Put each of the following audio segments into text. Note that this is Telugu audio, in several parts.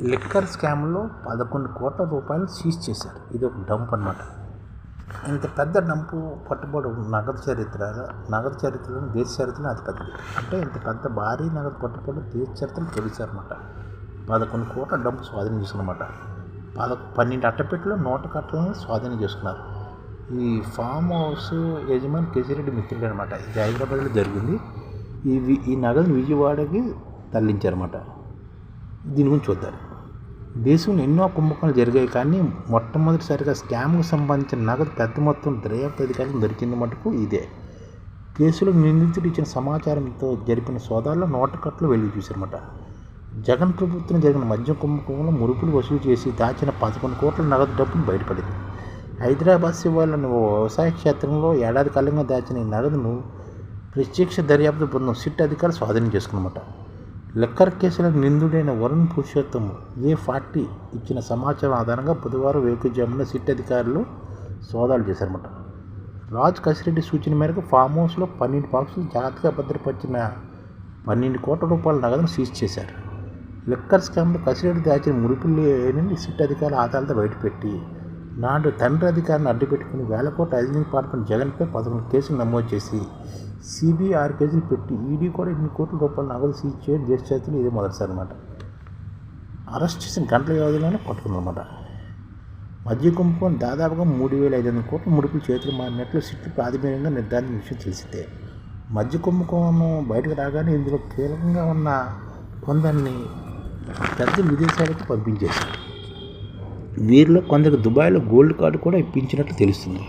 లిక్కర్ స్కామ్లో పదకొండు కోట్ల రూపాయలు సీజ్ చేశారు. ఇది ఒక డంప్ అన్నమాట. ఇంత పెద్ద డంపు పట్టుబడి నగదు చరిత్ర నగదు చరిత్రలో దేశ చరిత్రలో అది పెద్దది. అంటే ఇంత పెద్ద భారీ నగదు పట్టుబడి దేశ చరిత్రను తెలిసారన్నమాట పదకొండు కోట్ల డంపు స్వాధీనం చేసుకున్నమాట. పద పన్నెండు అట్టపెట్టెలు నూట కట్టలను స్వాధీనం చేసుకున్నారు. ఈ ఫామ్ హౌస్ యజమాని కేసిరెడ్డి మిత్రుడు అనమాట ఇది హైదరాబాద్లో జరిగింది. ఈ ఈ నగదు విజయవాడకి తరలించారన్నమాట. దీని గురించి చూద్దాం. దేశంలో ఎన్నో కుంభకోణాలు జరిగాయి కానీ మొట్టమొదటిసారిగా స్కామ్కు సంబంధించిన నగదు పెద్ద మొత్తం దర్యాప్తు అధికారులకు దొరికింది మటుకు ఇదే. కేసులో నిందితుడు ఇచ్చిన సమాచారంతో జరిపిన సోదాల్లో నోటకట్లు వెలుగు చూశారన్నమాట. జగన్ ప్రభుత్వం జరిగిన మద్యం కుంభకోణంలో మురుపులు వసూలు చేసి దాచిన పదకొండు కోట్ల నగదు డబ్బును బయటపడింది. హైదరాబాద్ శివార్లోని ఓ వ్యవసాయ క్షేత్రంలో ఏడాది కాలంగా దాచిన ఈ నగదును ప్రత్యక్ష దర్యాప్తు బృందం సిట్ అధికారులు స్వాధీనం చేసుకున్నమాట. లెక్కర్ కేసులో నిందుడైన వరుణ్ పురుషోత్తం ఏ ఫార్టీ ఇచ్చిన సమాచారం ఆధారంగా బుధవారం వేకుజామున సిట్ అధికారులు సోదాలు చేశారన్నమాట. రాజ్ కసిరెడ్డి సూచన మేరకు ఫామ్ హౌస్లో పన్నెండు బాక్సులు జాగ్రత్తగా భద్రపరిచిన పన్నెండు కోట్ల రూపాయల నగదును సీజ్ చేశారు. లిక్కర్ స్కామ్లో కసిరెడ్డి దాచిన మురుపులు లేని సిట్ అధికారుల ఆధారాలతో బయటపెట్టి నాడు తండ్రి అధికారిని అడ్డుపెట్టుకుని వేలకోట ఐదు అవినీతి పాల్పడిన జగన్పై పదకొండు కేసులు నమోదు చేసి సిబిఐ కేసులు పెట్టి ఈడీ కూడా ఇన్ని కోట్ల రూపాయల నగదు సీజ్ చేయడం దేశ చేతులు ఇదే మొదటిసారి అనమాట అరెస్ట్ చేసిన గంటల వ్యవధిలోనే పట్టుకుందన్నమాట. మధ్య కుంభకోణం దాదాపుగా మూడు వేల ఐదు వందల కోట్ల ముడుపులు చేతులు మారినట్లు సిట్లు ప్రాథమికంగా నిర్ధారించిన విషయం తెలిసిందే. మధ్య కుంభకోణం బయటకు రాగానే ఇందులో కీలకంగా ఉన్న కొందరిని పెద్ద విదేశాలకు పంపించేశారు. వీరిలో కొందరికి దుబాయ్లో గోల్డ్ కార్డు కూడా ఇప్పించినట్లు తెలుస్తుంది.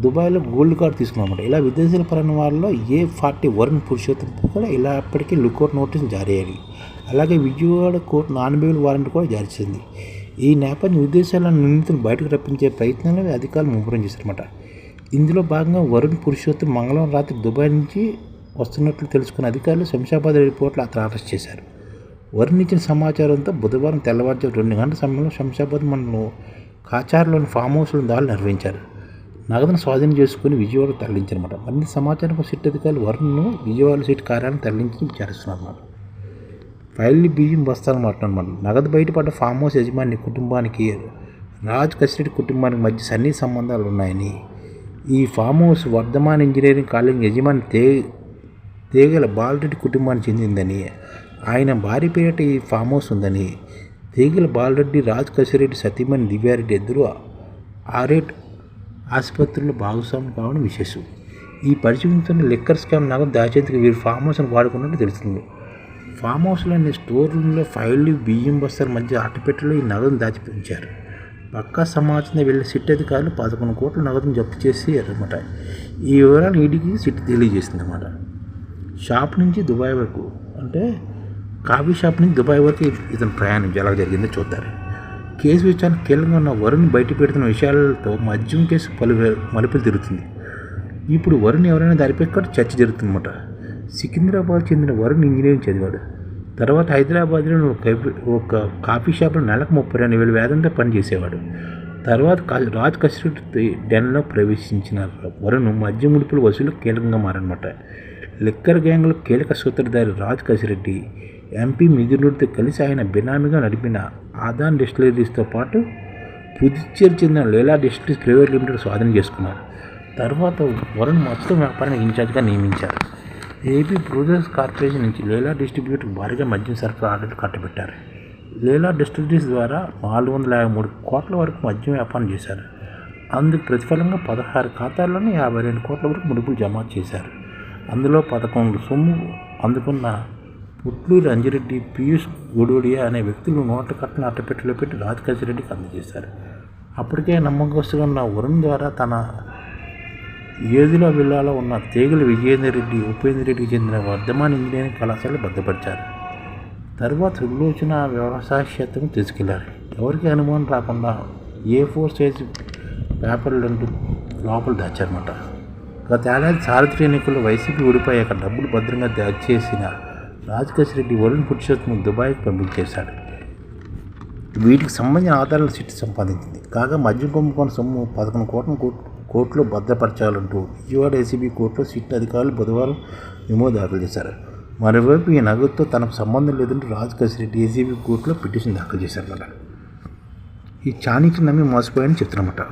దుబాయ్లో గోల్డ్ కార్డు తీసుకున్నామన్నమాట. ఇలా విదేశాల పరమైన వారిలో ఏ ఫార్టీ వరుణ్ పురుషోత్తం కూడా ఇలా అప్పటికీ లుకౌట్ నోటీస్ జారీ అయ్యాయి అలాగే Vijayawada court non bail warrant కూడా జారీ చేసింది. ఈ నేపథ్యం విదేశాల నిందితులు బయటకు రప్పించే ప్రయత్నంలో అధికారులు ముమ్మరం చేశారన్నమాట. ఇందులో భాగంగా వరుణ్ పురుషోత్తం మంగళవారం రాత్రి దుబాయ్ నుంచి వస్తున్నట్లు తెలుసుకున్న అధికారులు శంషాబాద్ ఎయిర్పోర్ట్లో అతను అరెస్ట్ చేశారు. వర్ణించిన సమాచారంతో బుధవారం తెల్లవారుజాము రెండు గంటల సమయంలో శంషాబాద్ మండలం కాచార్లోని ఫామ్ హౌస్లో దాడులు నిర్వహించారు. నగదును స్వాధీనం చేసుకుని విజయవాడ తరలించారన్నమాట. మరిన్ని సమాచారం సిట్ అధికారులు వరుణ్ను విజయవాడ సిట్ కార్యాలయం తరలించి విచారిస్తున్నారన్నమాట. ఫైల్ని బియ్యం బస్తాలు మాట్లాడమాట నగదు బయటపడ్డ ఫామ్ హౌస్ యజమాని కుటుంబానికి రాజ్ కసిరెడ్డి కుటుంబానికి మధ్య సన్ని సంబంధాలు ఉన్నాయని ఈ farm house Vardhaman engineering college యజమాని తే తేగల బాలరెడ్డి కుటుంబానికి చెందిందని ఆయన భార్య పేరిట ఈ ఫామ్ హౌస్ ఉందని తీగల బాలరెడ్డి రాజ్ కసిరెడ్డి సతీమణి దివ్యారెడ్డి ఇద్దరు ఆరేట్ ఆసుపత్రులు భాగస్వామి కావడం విశేషం. ఈ పరిచయంతో లిక్కర్ స్కామ్ నగదు దాచేందుకు వీరు ఫామ్ హౌస్ను వాడుకున్నట్టు తెలుస్తుంది. ఫామ్ హౌస్లోని స్టోర్ రూమ్లో ఫైళ్ళు బియ్యం బస్తాల మధ్య అట్టపెట్టెలో ఈ నగదును దాచిపించారు పక్కా సమాచారం వెళ్ళిన సిట్ అధికారులు పదకొండు కోట్ల నగదును జప్తు చేసి అనమాట ఈ వివరాలు ఈడికి సిట్ తెలియజేసింది అన్నమాట షాప్ నుంచి దుబాయ్ వరకు అంటే కాఫీ షాప్ నుంచి దుబాయ్ వరకు ఇతను ప్రయాణం ఎలా జరిగిందో. చూద్దారు కేసు విచారణ కీలకంగా ఉన్న వరుణ్ బయట పెడుతున్న విషయాలతో మద్యం కేసు పలు మలుపులు తిరుగుతుంది. ఇప్పుడు వరుణ్ ఎవరైనా దానిపై కూడా చర్చ జరుగుతుందన్నమాట. సికింద్రాబాద్ చెందిన వరుణ్ ఇంజనీరింగ్ చదివాడు. తర్వాత హైదరాబాద్లో ఒక ఒక కాఫీ షాప్లో నెలకు ముప్పై రెండు వేల వేదంతో పనిచేసేవాడు తర్వాత కా- రాజ్ కసిరెడ్డి డెన్లో ప్రవేశించిన వరుణ్ మద్యం ముడుపుల వసూలు కీలకంగా మారనమాట లిక్కర్ గ్యాంగ్లో కీలక సూత్రధారి రాజ్ కసిరెడ్డి ఎంపీ మిథునుడితో కలిసి ఆయన బినామీగా నడిపిన ఆదాన్ డిస్టిలరీస్తో పాటు పుదుచ్చేరి చెందిన లీలా డిస్టిలరీస్ ప్రైవేట్ లిమిటెడ్ స్వాధీనం చేసుకున్నారు. తర్వాత వరుణ్ మొత్తం వ్యాపారానికి ఇన్ఛార్జ్గా నియమించారు. ఏపీ ప్రొడ్యూస్ కార్పొరేషన్ నుంచి లీలా డిస్ట్రిబ్యూటర్ భారీగా మద్యం సరఫరా ఆర్డర్లు కట్టబెట్టారు. లీలా డిస్ట్రిబ్యూటర్స్ ద్వారా నాలుగు వందల యాభై మూడు కోట్ల వరకు మద్యం వ్యాపారం చేశారు. అందుకు ప్రతిఫలంగా పదహారు ఖాతాల్లోనే యాభై రెండు కోట్ల వరకు ముడుపులు జమ చేశారు. అందులో పదకొండు సొమ్ము అందుకున్న పుట్లూరి అంజిరెడ్డి పీయూష్ గొడోడియా అనే వ్యక్తులు నోట్ల కట్టను అట్టపెట్టెలో పెట్టి రాజకాశిరెడ్డికి అందజేశారు. అప్పటికే నమ్మకస్తుగా ఉన్న వరుణ్ ద్వారా తన ఏదిలో విల్లాలో ఉన్న తేగల విజయేంద్ర రెడ్డి ఉపేంద్ర రెడ్డికి చెందిన వర్ధమాన్ ఇంజనీరింగ్ కళాశాల భద్రపరిచారు తర్వాత సులోచన వ్యవసాయ క్షేత్రం తీసుకెళ్ళారు. ఎవరికి అనుమానం రాకుండా ఏ ఫోర్ సైజ్ పేపర్లు లోపల దాచారన్నమాట. గత ఏడాది సార్వత్రిక ఎన్నికల్లో వైసీపీ ఊడిపోయాక డబ్బులు భద్రంగా దాచేసిన రాజకేశ్ రెడ్డి వరుణ్ పురుషోత్తం దుబాయ్కి పంపించేశాడు. వీటికి సంబంధించిన ఆధారాలు సిట్ సంపాదించింది. కాగా మద్యం కుంభకోణ సొమ్ము పదకొండు కోట్ల కోట్- కోట్లు భద్రపరచాలంటూ విజయవాడ ఏసీబీ కోర్టులో సిట్ అధికారులు బుధవారం మెమో దాఖలు చేశారు. మరోవైపు ఈ నగదుతో తనకు సంబంధం లేదంటూ రాజు కసిరెడ్డి ఏసీబీ కోర్టులో పిటిషన్ దాఖలు చేశారన్నమాట ఈ చాణిక్యం నమ్మి మోసపోయాడని చెప్తున్నమాట.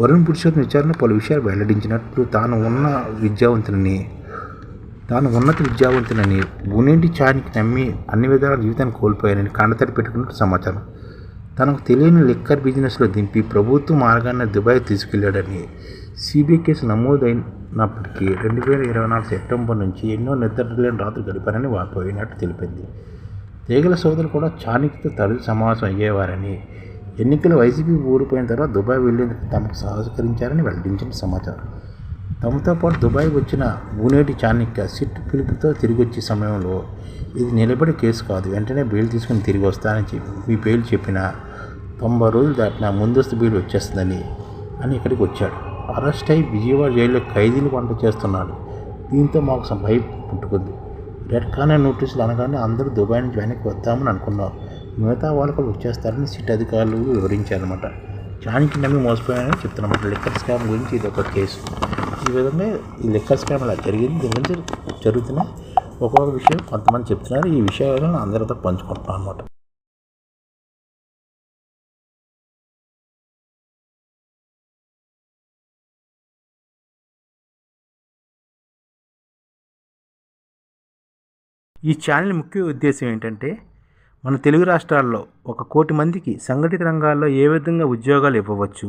వరుణ్ పురుషోత్తం విచారణ పలు విషయాలు వెల్లడించినట్లు తాను ఉన్న విద్యావంతులని తాను ఉన్నత విద్యావంతునని బునేంటి చానికి నమ్మి అన్ని విధాల జీవితాన్ని కోల్పోయానని కండతడి పెట్టుకున్నట్టు సమాచారం. తనకు తెలియని లిక్కర్ బిజినెస్లో దింపి ప్రభుత్వ మార్గాన్ని దుబాయ్ తీసుకెళ్ళాడని సిబిఐ కేసు నమోదైనప్పటికీ రెండు వేల ఇరవై నాలుగు సెప్టెంబర్ నుంచి ఎన్నో నిద్రలేని రాత్రులు గడిపారని వాపోయినట్టు తెలిపింది. తీగల సోదరులు కూడా చాణిక్యతో తరలి సమావేశం అయ్యేవారని ఎన్నికలు వైసీపీ ఓడిపోయిన తర్వాత దుబాయ్ వెళ్ళేందుకు తమకు సహకరించారని వెల్లడించిన సమాచారం. తమతో పాటు దుబాయ్ వచ్చిన బూనేటి చాణిక్య సిట్ పిలుపుతో తిరిగి వచ్చే సమయంలో ఇది నిలబడి కేసు కాదు వెంటనే బెయిల్ తీసుకుని తిరిగి వస్తానని చెప్పి మీ బెయిల్ చెప్పిన తొంభై రోజులు దాటిన ముందస్తు బెయిల్ వచ్చేస్తుందని అని ఇక్కడికి వచ్చాడు. అరెస్ట్ అయి విజయవాడ జైల్లో ఖైదీలు వంట చేస్తున్నాడు. దీంతో మాకు భయం పుట్టుకుంది. రెడ్ కార్నర్ నోటీసులు అనగానే అందరూ దుబాయ్ నుంచి వెనక్కి వద్దామని అనుకున్నాం. మిగతా వాళ్ళు కూడా వచ్చేస్తారని సిట్ అధికారులు వివరించారనమాట చానికి నమ్మి మోసపోయారని చెప్తున్నమాట. లిక్కర్ స్కామ్ గురించి ఇది ఒక కేసు. ఈ విధంగా ఈ లిక్కర్ స్కామ్ అలా జరిగింది. దీని గురించి జరుగుతున్న? ఒక్కొక్క విషయం కొంతమంది చెప్తున్నారు. ఈ విషయాలను అందరితో పంచుకుంటున్నాం అనమాట ఈ ఛానల్ ముఖ్య ఉద్దేశం ఏంటంటే మన తెలుగు రాష్ట్రాల్లో ఒక కోటి మందికి సంఘటిత రంగాల్లో ఏ విధంగా ఉద్యోగాలు ఇవ్వవచ్చు